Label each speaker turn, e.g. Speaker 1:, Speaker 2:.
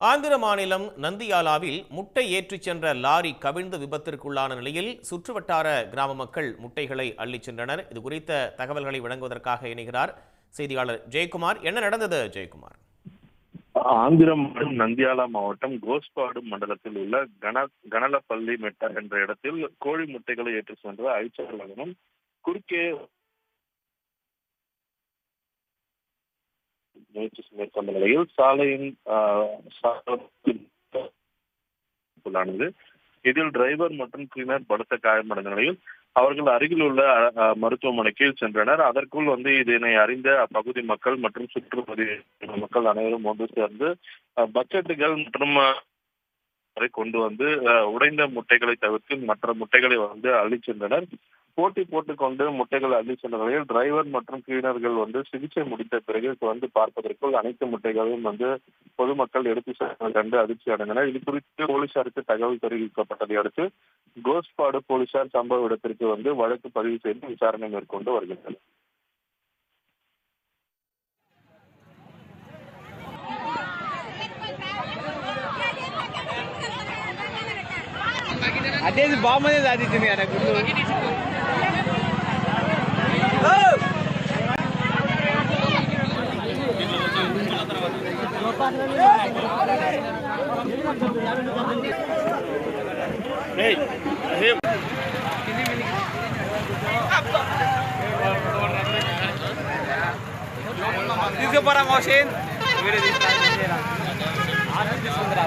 Speaker 1: ஆந்திர மாநிலம் நந்தியாலாவில் முட்டை ஏற்றிச் சென்ற லாரி கவிழ்ந்து விபத்திற்குள்ளான நிலையில் சுற்றுவட்டார கிராம மக்கள் முட்டைகளை அள்ளிச் சென்றனர். இது குறித்த தகவல்களை வழங்குவதற்காக இணைகிறார் செய்தியாளர் ஜெயக்குமார். என்ன நடந்தது ஜெயக்குமார்?
Speaker 2: ஆந்திரம் மாநிலம் நந்தியாலா மாவட்டம் கோஸ்பாடு மண்டலத்தில் உள்ள கன கனலப்பள்ளி மெட்டா என்ற இடத்தில் கோழி முட்டைகளை ஏற்றிச் சென்ற ஐச்சர் வாகனம் குறுக்கே முயற்சி மேற்கொண்ட நிலையில் சாலையின் இதில் டிரைவர் மற்றும் கிளீனர் பலத்த காயமடைந்த நிலையில் அவர்கள் அருகில் உள்ள மருத்துவமனைக்கு சென்றனர். அதற்குள் வந்து இதனை அறிந்த அப்பகுதி மக்கள் மற்றும் சுற்றுப்பகுதி மக்கள் அனைவரும் ஒன்று சேர்ந்து பட்ஜெட்டுகள் மற்றும் வரை கொண்டு வந்து உடைந்த முட்டைகளை தவிர்த்து மற்ற முட்டைகளை வந்து அள்ளி சென்றனர். போட்டி போட்டுக்கொண்டு முட்டைகள் அள்ளி சென்ற நிலையில் டிரைவர் மற்றும் கிளீனர்கள் வந்து சிகிச்சை முடித்த பிறகு வந்து பார்ப்பதற்குள் அனைத்து முட்டைகளையும் வந்து பொதுமக்கள் எடுத்து சென்றதை கண்டு அதிர்ச்சி அடைந்தனர். இது குறித்து போலீசாருக்கு தகவல் தெரிவிக்கப்பட்டதை அடுத்து கோஸ்பாடு போலீசார் சம்பவ இடத்திற்கு வந்து வழக்கு பதிவு செய்து விசாரணை மேற்கொண்டு வருகின்றனர்.
Speaker 3: అదే బాగుంది సాధించింది కదా గుర్తు తీసుకుపోరా మోషన్ వీడియో తీసుకుంటారా